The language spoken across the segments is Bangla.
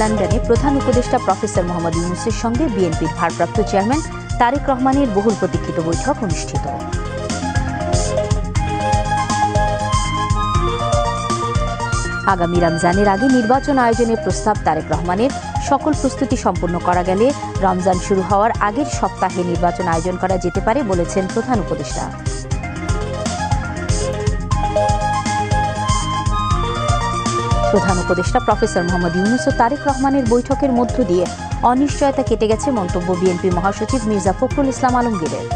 লন্ডনে প্রধান উপদেষ্টা প্রফেসর মোহাম্মদ ইউনুসের সঙ্গে বিএনপির ভারপ্রাপ্ত চেয়ারম্যান তারেক রহমানের বহুল প্রতীক্ষিত বৈঠক অনুষ্ঠিত। আগামী রমজানের আগে নির্বাচন আয়োজনের প্রস্তাব তারেক রহমানের। সকল প্রস্তুতি সম্পন্ন করা গেলে রমজান শুরু হওয়ার আগের সপ্তাহে নির্বাচন আয়োজন করা যেতে পারে বলেছেন প্রধান উপদেষ্টা। প্রধান উপদেষ্টা প্রফেসর মোহাম্মদ ইউনুস ও তারেক রহমানের বৈঠকের মধ্য দিয়ে অনিশ্চয়তা কেটে গেছে মন্তব্য বিএনপি মহাসচিব মির্জা ফখরুল ইসলাম আলমগীরের।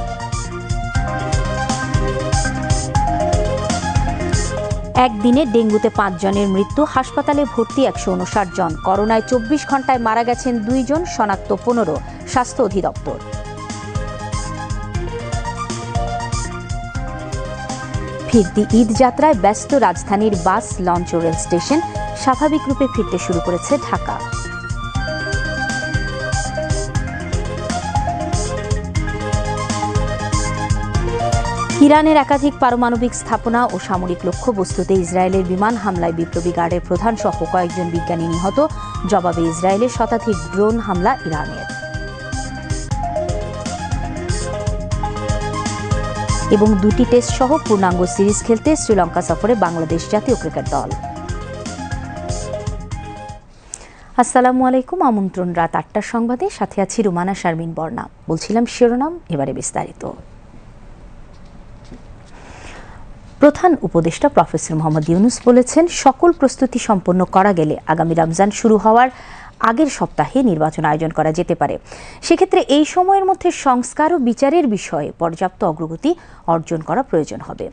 একদিনে ডেঙ্গুতে পাঁচজনের মৃত্যু, হাসপাতালে ভর্তি একশো উনষাট জন। করোনায় চব্বিশ ঘন্টায় মারা গেছেন দুইজন শনাক্ত পনেরো। স্বাস্থ্য অধিদপ্তর। ফিরতি ঈদ যাত্রায় ব্যস্ত রাজধানীর বাস, লঞ্চ ও রেল স্টেশন স্বাভাবিক রূপে ফিরতে শুরু করেছে ঢাকা। ইরানের একাধিক পারমাণবিক স্থাপনা ও সামরিক লক্ষ্যবস্তুতে ইসরায়েলের বিমান হামলায় বিপ্লবী গার্ডের প্রধান সহ কয়েকজন বিজ্ঞানী নিহত। জবাবে ইসরায়েলের শতাধিক ড্রোন হামলা ইরানের। এবং দুটি টেস্ট সহ পূর্ণাঙ্গ সিরিজ খেলতে শ্রীলঙ্কা সফরে বাংলাদেশ জাতীয় ক্রিকেট দল। আসসালামু আলাইকুম, আমন্ত্রণ রাত আটটার সংবাদে। সাথে আছি রুমানা শারমিন বর্ণা বলছিলাম শিরোনাম, এবারে বিস্তারিত। প্রধান উপদেষ্টা প্রফেসর মোহাম্মদ ইউনুস বলেছেন, সকল প্রস্তুতি সম্পন্ন করা গেলে আগামী রমজান শুরু হওয়ার আগের সপ্তাহে নির্বাচন আয়োজন করা যেতে পারে। সেক্ষেত্রে এই সময়ের মধ্যে সংস্কার ও বিচারের বিষয়ে পর্যাপ্ত অগ্রগতি অর্জন করা প্রয়োজন হবে।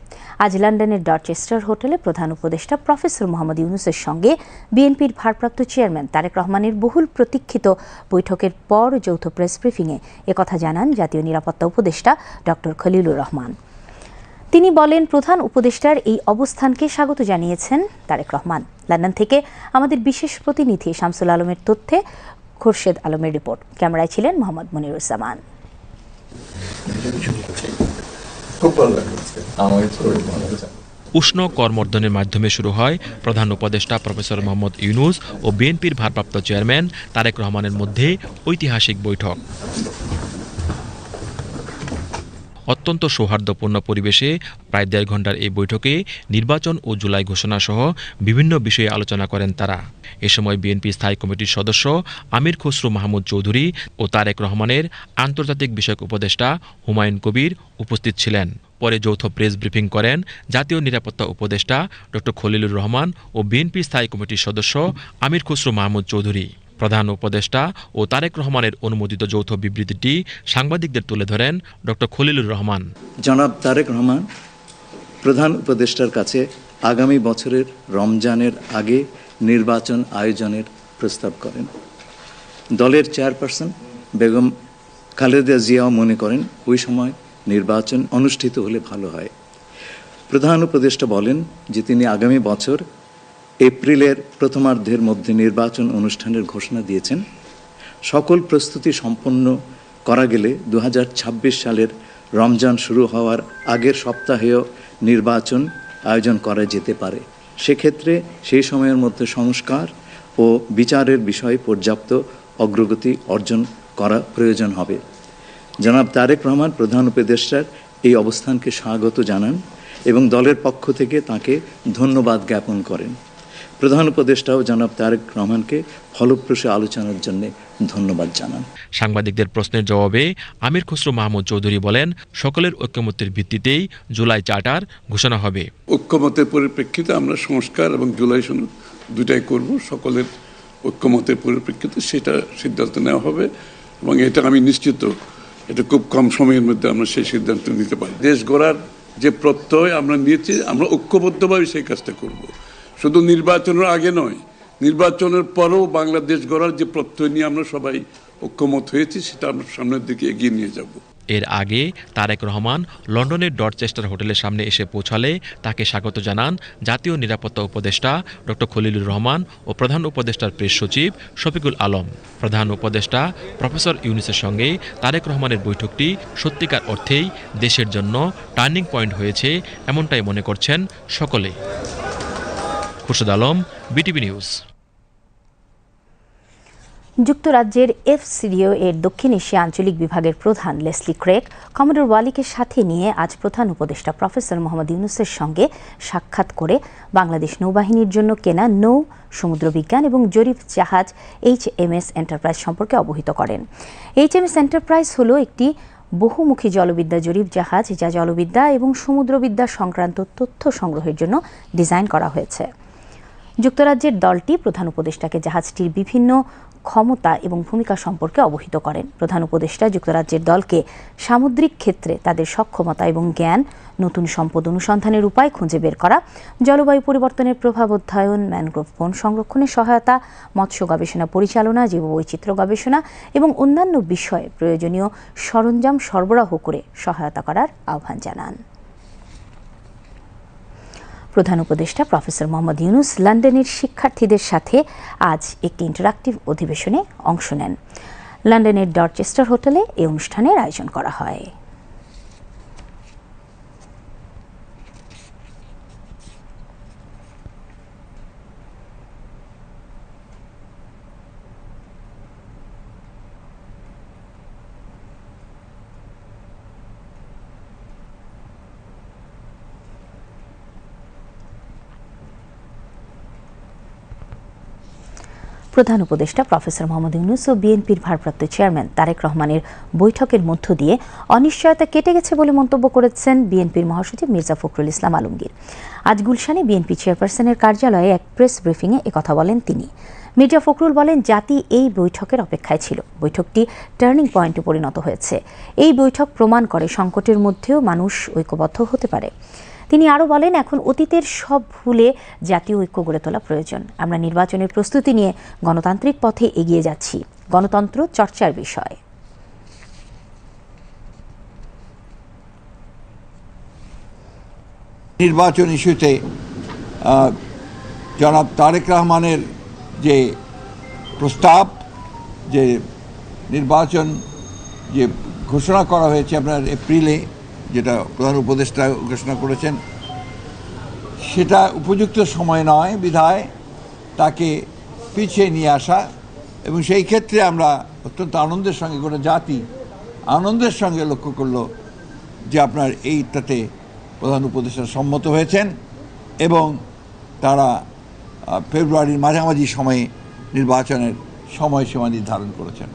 আজ লন্ডনের ডরচেস্টার হোটেলে প্রধান উপদেষ্টা প্রফেসর মোহাম্মদ ইউনুসের সঙ্গে বিএনপির ভারপ্রাপ্ত চেয়ারম্যান তারেক রহমানের বহুল প্রতীক্ষিত বৈঠকের পর যৌথ প্রেস ব্রিফিংয়ে একথা জানান জাতীয় নিরাপত্তা উপদেষ্টা ডক্টর খলিলুর রহমান। তিনি বলেন, প্রধান উপদেষ্টার এই অবস্থানকে স্বাগত জানিয়েছেন তারেক রহমান। লন্ডন থেকে আমাদের বিশেষ প্রতিনিধি শামসুল আলমের তথ্যে খোরশেদ আলমের রিপোর্ট। ক্যামেরায় ছিলেন মোহাম্মদ মনিরুজ্জামান। উষ্ণ করমর্দনের মাধ্যমে শুরু হয় প্রধান উপদেষ্টা প্রফেসর মোহাম্মদ ইউনুস ও বিএনপির ভারপ্রাপ্ত চেয়ারম্যান তারেক রহমানের মধ্যে ঐতিহাসিক বৈঠক। অত্যন্ত সৌহার্দ্যপূর্ণ পরিবেশে প্রায় দেড় ঘণ্টার এই বৈঠকে নির্বাচন ও জুলাই ঘোষণা সহ বিভিন্ন বিষয়ে আলোচনা করেন তারা। এ সময় বিএনপি স্থায়ী কমিটির সদস্য আমির খসরু মাহমুদ চৌধুরী ও তারেক রহমানের আন্তর্জাতিক বিষয়ক উপদেষ্টা হুমায়ুন কবির উপস্থিত ছিলেন। পরে যৌথ প্রেস ব্রিফিং করেন জাতীয় নিরাপত্তা উপদেষ্টা ড খলিলুর রহমান ও বিএনপি স্থায়ী কমিটির সদস্য আমির খসরু মাহমুদ চৌধুরী। প্রধান উপদেষ্টা ও তারেক রহমানের অনুমোদিত যৌথ বিবৃতিটি সাংবাদিকদের তুলে ধরেন ড খলিলুর রহমান। জনাব তারেক রহমান, প্রধান উপদেষ্টার কাছে আগামী বছরের রমজানের আগে নির্বাচন আয়োজনের প্রস্তাব করেন। দলের চেয়ারপারসন বেগম খালেদা জিয়াও মনে করেন, ওই সময় নির্বাচন অনুষ্ঠিত হলে ভালো হয়। প্রধান উপদেষ্টা বলেন যে তিনি আগামী বছর এপ্রিলের প্রথমার্ধের মধ্যে নির্বাচন অনুষ্ঠানের ঘোষণা দিয়েছেন। সকল প্রস্তুতি সম্পন্ন করা গেলে দু হাজার ছাব্বিশ সালের রমজান শুরু হওয়ার আগের সপ্তাহেও নির্বাচন আয়োজন করা যেতে পারে। সেক্ষেত্রে সেই সময়ের মধ্যে সংস্কার ও বিচারের বিষয়ে পর্যাপ্ত অগ্রগতি অর্জন করা প্রয়োজন হবে। জনাব তারেক রহমান, প্রধান উপদেষ্টার এই অবস্থানকে স্বাগত জানান এবং দলের পক্ষ থেকে তাকে ধন্যবাদ জ্ঞাপন করেন। প্রধান উপদেষ্টাও জনাব তারেক রহমানকে ফলপ্রসূ আলোচনার জন্য ধন্যবাদ জানান। সাংবাদিকদের প্রশ্নের জবাবে আমির খসরু মাহমুদ চৌধুরী বলেন সকলের ঐক্যমত্যের ভিত্তিতেই জুলাই চার্টার ঘোষণা হবে। ঐক্যমতের পরিপ্রেক্ষিতে আমরা সংস্কার এবং জুলাই সনদ দুটাই করব সকলের ঐক্যমতের পরিপ্রেক্ষিতে সেটা সিদ্ধান্ত নেওয়া হবে এবং এটা আমি নিশ্চিত এটা খুব কম সময়ের মধ্যে আমরা সেই সিদ্ধান্ত নিতে পারি। দেশ গড়ার যে প্রত্যয় আমরা নিয়েছি আমরা ঐক্যবদ্ধভাবে সেই কাজটা করব। শুধু নির্বাচনের আগে নয়, নির্বাচনের পরেও বাংলাদেশ গড়ার যে প্রত্যয় নিয়ে আমরা সবাই ঐক্যমত হয়েছি, সেটা আমরা সামনের দিকে এগিয়ে নিয়ে যাব। এর আগে তারেক রহমান লন্ডনের ডরচেস্টার হোটেলের সামনে এসে পৌঁছালে তাকে স্বাগত জানান জাতীয় নিরাপত্তা উপদেষ্টা ড খলিলুর রহমান ও প্রধান উপদেষ্টার প্রেস সচিব শফিকুল আলম। প্রধান উপদেষ্টা প্রফেসর ইউনিসের সঙ্গে তারেক রহমানের বৈঠকটি সত্যিকার অর্থেই দেশের জন্য টার্নিং পয়েন্ট হয়েছে, এমনটাই মনে করছেন সকলে। Khurshed Alam, BTV news. যুক্তরাজ্যের এফ সিরিও এর দক্ষিণ এশিয়া আঞ্চলিক বিভাগের প্রধান লেসলি ক্রেক কমোডর ওয়ালিকে সাথে নিয়ে আজ প্রধান উপদেষ্টা প্রফেসর মোহাম্মদ ইউনুসের সঙ্গে সাক্ষাৎ করে বাংলাদেশ নৌবাহিনীর জন্য কেনা নৌ, সমুদ্রবিজ্ঞান এবং জরিপ জাহাজ এইচ এম এস এন্টারপ্রাইজ সম্পর্কে অবহিত করেন। এইচ এম এস এন্টারপ্রাইজ হল একটি বহুমুখী জলবিদ্যা জরিপ জাহাজ, যা জলবিদ্যা এবং সমুদ্রবিদ্যা সংক্রান্ত তথ্য সংগ্রহের জন্য ডিজাইন করা হয়েছে। যুক্তরাজ্যের দলটি প্রধান উপদেষ্টাকে জাহাজটির বিভিন্ন ক্ষমতা এবং ভূমিকা সম্পর্কে অবহিত করেন প্রধান উপদেষ্টা যুক্তরাজ্যের দলকে সামুদ্রিক ক্ষেত্রে তাদের সক্ষমতা এবং জ্ঞান, নতুন সম্পদ অনুসন্ধানের উপায় খুঁজে বের করা, জলবায়ু পরিবর্তনের প্রভাব অধ্যয়ন, ম্যানগ্রোভ বন সংরক্ষণে সহায়তা, মৎস্য গবেষণা পরিচালনা, জীববৈচিত্র্য গবেষণা এবং অন্যান্য বিষয়ে প্রয়োজনীয় সরঞ্জাম সরবরাহ করে সহায়তা করার আহ্বান জানান। প্রধান উপদেষ্টা প্রফেসর মোহাম্মদ ইউনুস লন্ডনের শিক্ষার্থীদের সাথে আজ একটি ইন্টারাক্টিভ অধিবেশনে অংশ নেন। লন্ডনের ডরচেস্টার হোটেলে এই অনুষ্ঠানের আয়োজন করা হয়। প্রধান উপদেষ্টা প্রফেসর মোহাম্মদ ইউনুস ও বিএনপির ভারপ্রাপ্ত চেয়ারম্যান তারেক রহমানের বৈঠকের মধ্য দিয়ে অনিশ্চয়তা কেটে গেছে বলে মন্তব্য করেছেন বিএনপির মহাসচিব মির্জা ফখরুল ইসলাম আলমগীর। আজ গুলশানে বিএনপি চেয়ারপারসনের কার্যালয়ে এক প্রেস ব্রিফিংয়ে একথা বলেন তিনি। মির্জা ফখরুল বলেন, জাতি এই বৈঠকের অপেক্ষায় ছিল। বৈঠকটি টার্নিং পয়েন্টে পরিণত হয়েছে। এই বৈঠক প্রমাণ করে সংকটের মধ্যেও মানুষ ঐক্যবদ্ধ হতে পারে। তিনি আরও বলেন, এখন অতীতের সব ভুলে জাতীয় ঐক্য গড়ে তোলা প্রয়োজন। আমরা নির্বাচনের প্রস্তুতি নিয়ে গণতান্ত্রিক পথে এগিয়ে যাচ্ছি। গণতন্ত্র চর্চার বিষয়। নির্বাচন ইস্যুতে জনাব তারেক রহমানের যে প্রস্তাব, যে নির্বাচন যে ঘোষণা করা হয়েছে আপনার এপ্রিলে যেটা প্রধান উপদেষ্টা ঘোষণা করেছেন, সেটা উপযুক্ত সময় নয়, বিধায় তাকে পিছিয়ে নিয়ে আসা এবং সেই ক্ষেত্রে আমরা অত্যন্ত আনন্দের সঙ্গে গোটা জাতি আনন্দের সঙ্গে লক্ষ্য করল যে আপনার এইটাতে প্রধান উপদেষ্টা সম্মত হয়েছেন এবং তারা ফেব্রুয়ারির মাঝামাঝি সময়ে নির্বাচনের সময়সীমা নির্ধারণ করেছেন।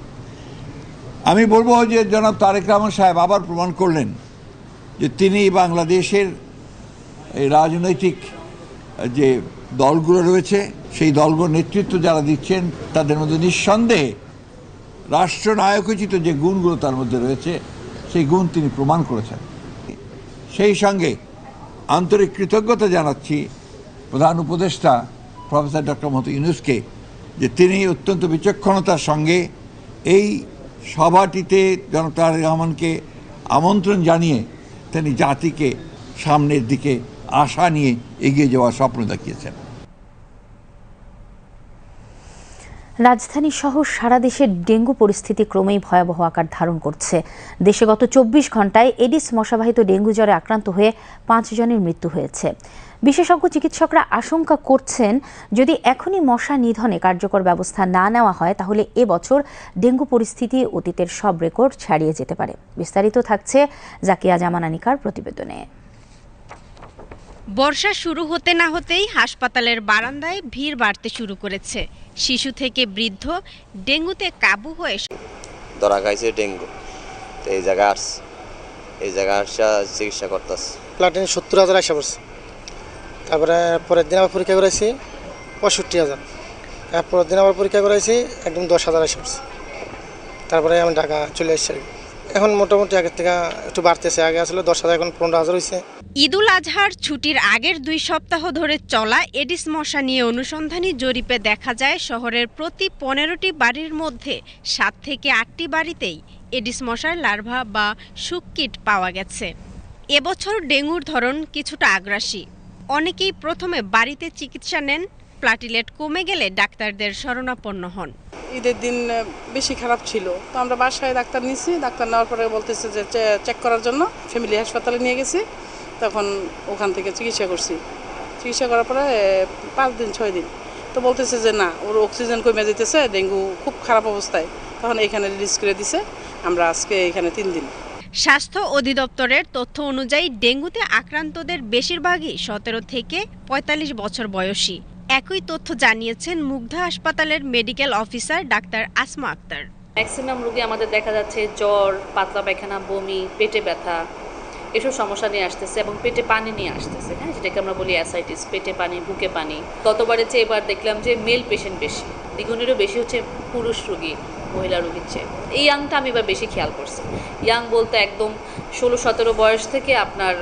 আমি বলব যে জনাব তারেক রহমান সাহেব আবার প্রমাণ করলেন যে তিনি বাংলাদেশের এই রাজনৈতিক যে দলগুলো রয়েছে, সেই দলগুলোর নেতৃত্ব যারা দিচ্ছেন, তাদের মধ্যে নিঃসন্দেহে রাষ্ট্রনায়কোচিত যে গুণগুলো তার মধ্যে রয়েছে, সেই গুণ তিনি প্রমাণ করেছেন। সেই সঙ্গে আন্তরিক কৃতজ্ঞতা জানাচ্ছি প্রধান উপদেষ্টা প্রফেসর ডক্টর মোহাম্মদ ইউনুসকে যে তিনি অত্যন্ত বিচক্ষণতার সঙ্গে এই সভাটিতে জনতা রহমানকে আমন্ত্রণ জানিয়ে তিনি জাতিকে সামনের দিকে আশা নিয়ে এগিয়ে যাওয়ার স্বপ্ন দেখিয়েছেন। রাজধানী সহ সারা দেশের ডেঙ্গু পরিস্থিতি ক্রমেই ভয়াবহ আকার ধারণ করছে। দেশে গত চব্বিশ ঘন্টায় এডিস মশাবাহিত ডেঙ্গু জ্বরে আক্রান্ত হয়ে পাঁচজনের মৃত্যু হয়েছে। বিশেষজ্ঞ চিকিৎসকরা আশঙ্কা করছেন যদি এখনই মশা নিধনে কার্যকর ব্যবস্থা না নেওয়া হয় তাহলে এবছর ডেঙ্গু পরিস্থিতি অতীতের সব রেকর্ড ছাড়িয়ে যেতে পারে। বিস্তারিত থাকছে জাকিয়া জামানানিকার প্রতিবেদনে। বর্ষা শুরু হতে না হতেই হাসপাতালের বারান্দায় ভিড় বাড়তে শুরু করেছে। শিশু থেকে বৃদ্ধ ডেঙ্গুতে কাবু হয়ে ধরা খাইছে ডেঙ্গু। তো এই জায়গায় আসছে। এই জায়গায় আসা চিকিৎসা করতেছে। প্লাটিন সত্তর হাজার আসা পড়ছে তারপরে পরের দিন আবার পরীক্ষা করেছি পঁয়ষট্টি হাজার। তারপরের দিন আবার পরীক্ষা করেছি একদম দশ হাজার পড়ছে। তারপরে আমি ঢাকা চলে এসেছি এখন মোটামুটি আগের থেকে একটু বাড়তেছে, আগে আসলে দশ হাজার, এখন পনেরো হাজার হয়েছে ঈদুল আজহার ছুটির আগের দুই সপ্তাহ ধরে চলা এডিস মশা নিয়ে অনুসন্ধানী জরিপে দেখা যায়, শহরের প্রতি পনেরোটি বাড়ির মধ্যে সাত থেকে আটটি বাড়িতেই এডিস মশার লার্ভা বা শুককিট পাওয়া গেছে। এবছর ডেঙ্গুর ধরন কিছুটা আগ্রাসী। অনেকেই প্রথমে বাড়িতে চিকিৎসা নেন, প্লাটিলেট কমে গেলে ডাক্তারদের শরণাপন্ন হন। ঈদের দিন বেশি খারাপ ছিল। তো আমরা বাসায় ডাক্তার নিয়েছি ডাক্তার নেওয়ার পরে বলতেছে যে চেক করার জন্য ফ্যামিলি হাসপাতালে নিয়ে গেছি। তখন ওখান থেকে চিকিৎসা করছি। চিকিৎসা করার পরে পাঁচ দিন, ছয় দিন। তো বলতেছে যে না, ওর অক্সিজেন কমে যেতেছে, ডেঙ্গু খুব খারাপ অবস্থায়। তখন এখানে রিলিজ করে দিছে। আমরা আজকে এখানে তিন দিন। স্বাস্থ্য অধিদপ্তরের তথ্য অনুযায়ী ডেঙ্গুতে আক্রান্তদের বেশিরভাগই সতেরো থেকে ৪৫ বছর বয়সী। একই তথ্য জানিয়েছেন মুগ্ধা হাসপাতালের medical officer doctor Asma Akter. Maximum রোগী আমাদের দেখা যাচ্ছে জ্বর, পাতলা পায়খানা, বমি, পেটে ব্যথা, এসব সমস্যা নিয়ে আসতেছে এবং পেটে পানি নিয়ে আসতেছে হ্যাঁ? যেটাকে আমরা বলি অ্যাসাইটিস, পেটে পানি, বুকে পানি। গতবারের চেয়ে এবার দেখলাম যে মেল পেশেন্ট বেশি, দ্বিগুণেরও বেশি হচ্ছে পুরুষ রোগী। মহিলা রোগীর চেয়ে। এই ইয়াংটা আমি এবার বেশি খেয়াল করছি। ইয়াং বলতে একদম ষোলো সতেরো বয়স থেকে আপনার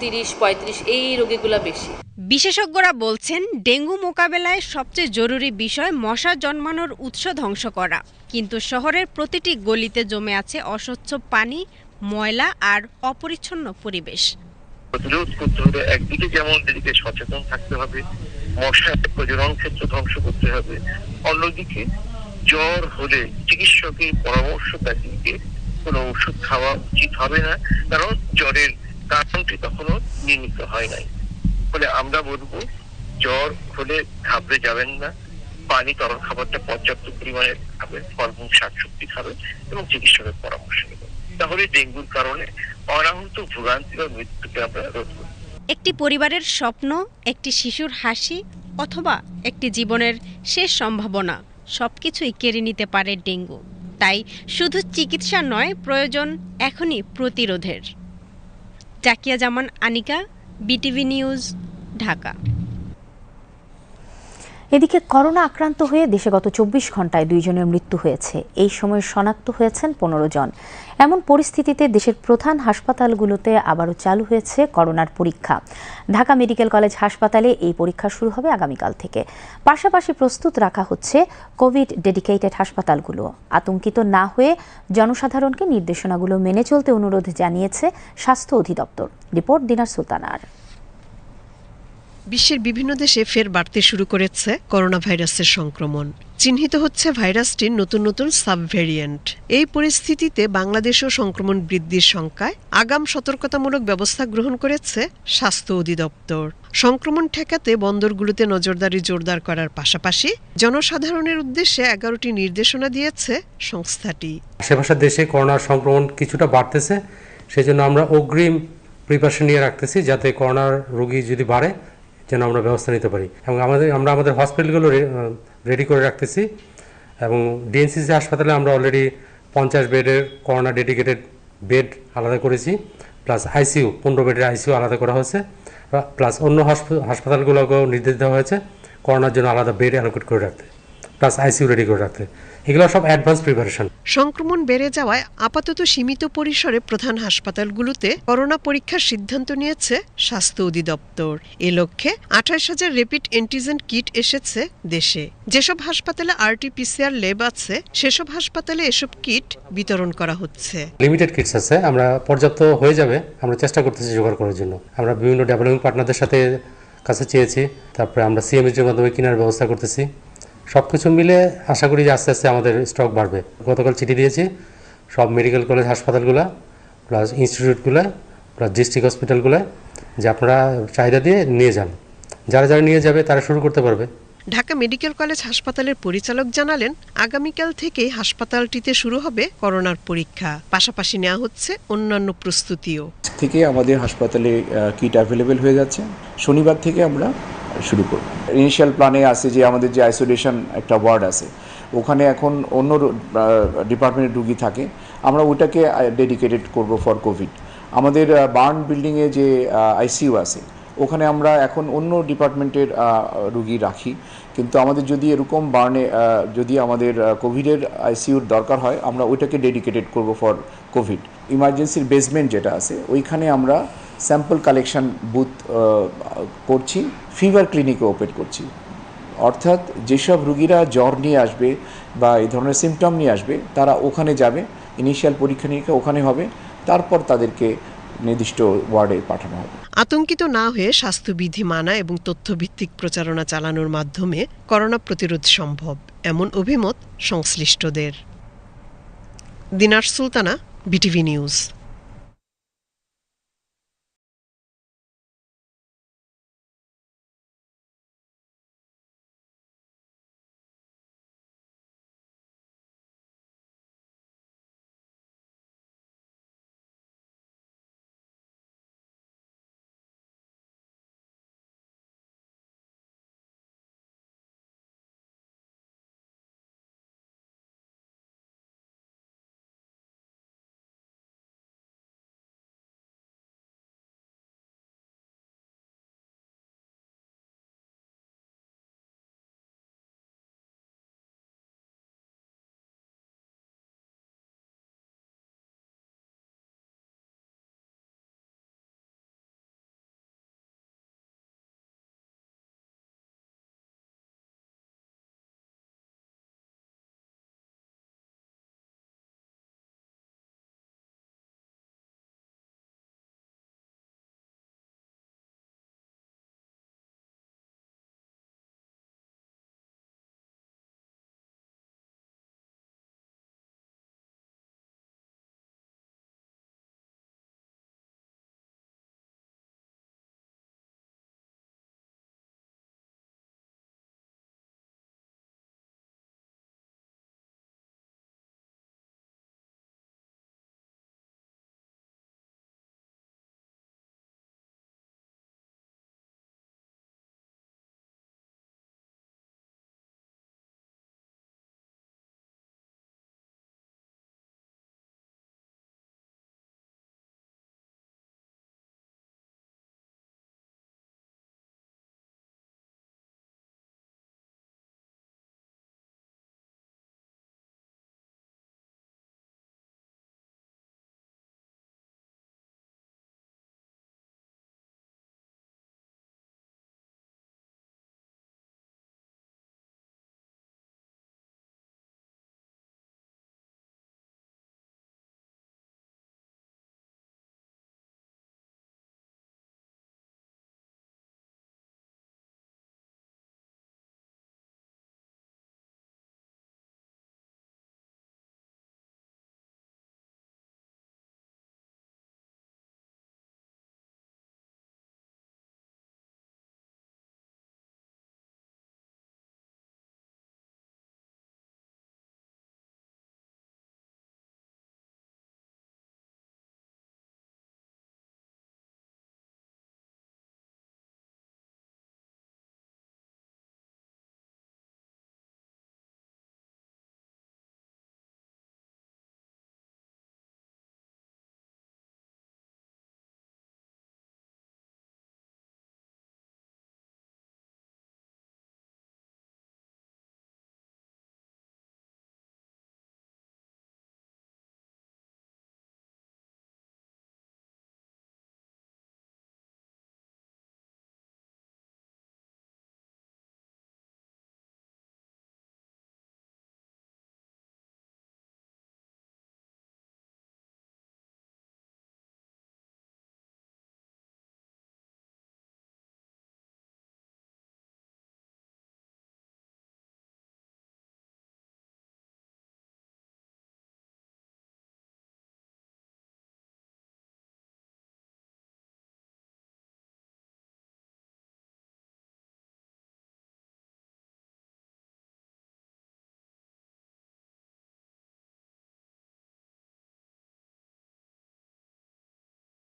তিরিশ পঁয়ত্রিশ এই রোগীগুলো বেশি। বিশেষজ্ঞরা বলছেন ডেঙ্গু মোকাবেলায় সবচেয়ে জরুরি বিষয় মশা জন্মানোর উৎস ধ্বংস করা। কিন্তু শহরের প্রতিটি গলিতে জমে আছে অস্বচ্ছ পানি ময়লা আর অপরিচ্ছন্ন পরিবেশ। প্রতিরোধ করতে হলে একদিকে যেমন দিদিকে সচেতন থাকতে হবে মশা প্রজনন ক্ষেত্র ধ্বংস করতে হবে। অন্যদিকে জ্বর হলে চিকিৎসকের পরামর্শ ব্যক্তিকে কোনো ওষুধ খাওয়া উচিত হবে না, কারণ জ্বরের কারণটি তখনও নির্মিত হয় নাই। ফলে আমরা বলব, জ্বর হলে ঘাবড়ে যাবেন না। পানি, তরল খাবারটা পর্যাপ্ত পরিমাণে খাবেন, ফলমূল, শাকসবজি খাবেন এবং চিকিৎসকের পরামর্শ নেবেন। তাহলে ডেঙ্গুর কারণে অনাহত ভোগান্তি বা মৃত্যুকে আমরা রোধ করতে একটি পরিবারের স্বপ্ন, একটি শিশুর হাসি অথবা একটি জীবনের শেষ সম্ভাবনা। সবকিছুই কেড়ে নিতে পারে ডেঙ্গু। তাই শুধু চিকিৎসা নয়, প্রয়োজন এখনই প্রতিরোধের। Zakia Zaman, Anika, BTV news, Dhaka. এদিকে করোনা আক্রান্ত হয়ে দেশে গত চব্বিশ ঘন্টায় দুইজনের মৃত্যু হয়েছে। এই সময় শনাক্ত হয়েছেন পনেরো জন। এমন পরিস্থিতিতে দেশের প্রধান হাসপাতালগুলোতে আবারও চালু হয়েছে করোনার পরীক্ষা। ঢাকা মেডিকেল কলেজ হাসপাতালে এই পরীক্ষা শুরু হবে আগামীকাল থেকে। পাশাপাশি প্রস্তুত রাখা হচ্ছে কোভিড ডেডিকেটেড হাসপাতালগুলো। আতঙ্কিত না হয়ে জনসাধারণকে নির্দেশনাগুলো মেনে চলতে অনুরোধ জানিয়েছে স্বাস্থ্য অধিদপ্তর। রিপোর্ট দিনার সুলতানার। বিশ্বের বিভিন্ন দেশে ফের বাড়তে শুরু করেছে করোনা ভাইরাসের সংক্রমণ। চিহ্নিত হচ্ছে ভাইরাসটির নতুন নতুন সাবভেরিয়েন্ট এই পরিস্থিতিতে বাংলাদেশেও সংক্রমণ বৃদ্ধির সংখ্যায় আগাম সতর্কতামূলক ব্যবস্থা গ্রহণ করেছে স্বাস্থ্য অধিদপ্তর। সংক্রমণ ঠেকাতে বন্দরগুলোতে নজরদারি জোরদার করার পাশাপাশি জনসাধারণের উদ্দেশ্যে এগারোটি নির্দেশনা দিয়েছে সংস্থাটি। আশেপাশের দেশে করোনার সংক্রমণ কিছুটা বাড়তেছে, সেজন্য আমরা অগ্রিম প্রিপারেশন নিয়ে রাখতেছি যাতে করোনার রোগী যদি বাড়ে যেন আমরা ব্যবস্থা নিতে পারি। এবং আমাদের, আমরা আমাদের হসপিটালগুলো রেডি করে রাখতেছি। এবং ডিএনসিসি হাসপাতালে আমরা অলরেডি পঞ্চাশ বেডের করোনা ডেডিকেটেড বেড আলাদা করেছি। প্লাস আইসিইউ পনেরো বেডের আইসিইউ আলাদা করা হয়েছে। প্লাস অন্য হাসপাতালগুলোকেও নির্দেশ দেওয়া হয়েছে। করোনার জন্য আলাদা বেড অ্যালোকেট করে রাখতে। প্লাস আইসিইউ রেডি করে রাখতে। এগুলো সব অ্যাডভান্স প্রিপারেশন সংক্রমণ বেড়ে যাওয়ায় আপাতত সীমিত পরিসরে প্রধান হাসপাতালগুলোতে করোনা পরীক্ষার সিদ্ধান্ত নিয়েছে স্বাস্থ্য অধিদপ্তর। এ লক্ষ্যে আঠাশ হাজার রেপিড অ্যান্টিজেন কিট এসেছে দেশে। যেসব হাসপাতালে আরটিপিসিআর ল্যাব আছে সেসব হাসপাতালে এসব কিট বিতরণ করা হচ্ছে। লিমিটেড কিটস আছে আমরা পর্যাপ্ত হয়ে যাবে আমরা চেষ্টা করতেছি জোগাড় করার জন্য। আমরা বিভিন্ন ডেভেলপিং পার্টনারদের সাথে কাছে চেয়েছি তারপরে আমরা সিএমএসের মাধ্যমে কেনার ব্যবস্থা করতেছি। সব কিছু মিলে আশা করি যে আস্তে আস্তে আমাদের স্টক বাড়বে। গতকাল চিঠি দিয়েছি সব মেডিকেল কলেজ হাসপাতালগুলো প্লাস ইনস্টিটিউটগুলো প্লাস ডিস্ট্রিক্ট হসপিটালগুলো যে আপনারা চাহিদা দিয়ে নিয়ে যান। যারা যারা নিয়ে যাবে তারা শুরু করতে পারবে। ঢাকা মেডিকেল কলেজ হাসপাতালের পরিচালক জানালেন আগামীকাল থেকে হাসপাতালটিতে শুরু হবে করোনার পরীক্ষা। পাশাপাশি নেওয়া হচ্ছে অন্যান্য প্রস্তুতিও। থেকে আমাদের হাসপাতালে কিট অ্যাভেলেবেল হয়ে যাচ্ছে। শনিবার থেকে আমরা শুরু করব। ইনিশিয়াল প্ল্যানে আছে যে আমাদের যে আইসোলেশন একটা ওয়ার্ড আছে, ওখানে এখন অন্য ডিপার্টমেন্টের রুগী থাকে, আমরা ওইটাকে ডেডিকেটেড করব ফর কোভিড আমাদের বার্ন বিল্ডিংয়ে যে আইসিইউ আছে, ওখানে আমরা এখন অন্য ডিপার্টমেন্টের রুগী রাখি। কিন্তু আমাদের যদি এরকম বার্নে যদি আমাদের কোভিডের আইসিইউর দরকার হয়, আমরা ওইটাকে ডেডিকেটেড করব ফর কোভিড। ইমার্জেন্সির বেসমেন্ট যেটা আছে, ওইখানে আমরা স্যাম্পল কালেকশন বুথ করছি, ফিভার ক্লিনিকও ওপেন করছি। অর্থাৎ যেসব রুগীরা জ্বর নিয়ে আসবে বা এই ধরনের সিমটম নিয়ে আসবে, তারা ওখানে যাবে, ইনিশিয়াল পরীক্ষা নিরীক্ষা ওখানে হবে, তারপর তাদেরকে নির্দিষ্ট ওয়ার্ডে পাঠানো হবে। আতঙ্কিত না হয়ে স্বাস্থ্যবিধি মানা এবং তথ্যভিত্তিক প্রচারণা চালানোর মাধ্যমে করোনা প্রতিরোধ সম্ভব, এমন অভিমত সংশ্লিষ্টদের। Dinar Sultana, BTV news.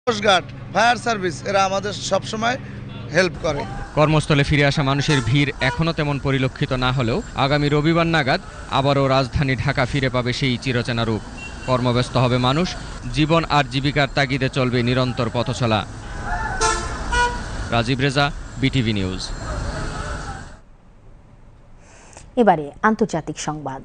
Coast guard fire service এরা আমাদের সবসময় হেল্প করে। কর্মস্থলে ফিরে আসা মানুষের ভিড় এখনও তেমন পরিলক্ষিত না হলেও আগামী রবিবার নাগাদ আবারও রাজধানী ঢাকা ফিরে পাবে সেই চিরচেনা রূপ। কর্মব্যস্ত হবে মানুষ জীবন আর জীবিকার তাগিদে চলবে নিরন্তর পথচলা। Rajib Reza BTV news. এবারে আন্তর্জাতিক সংবাদ।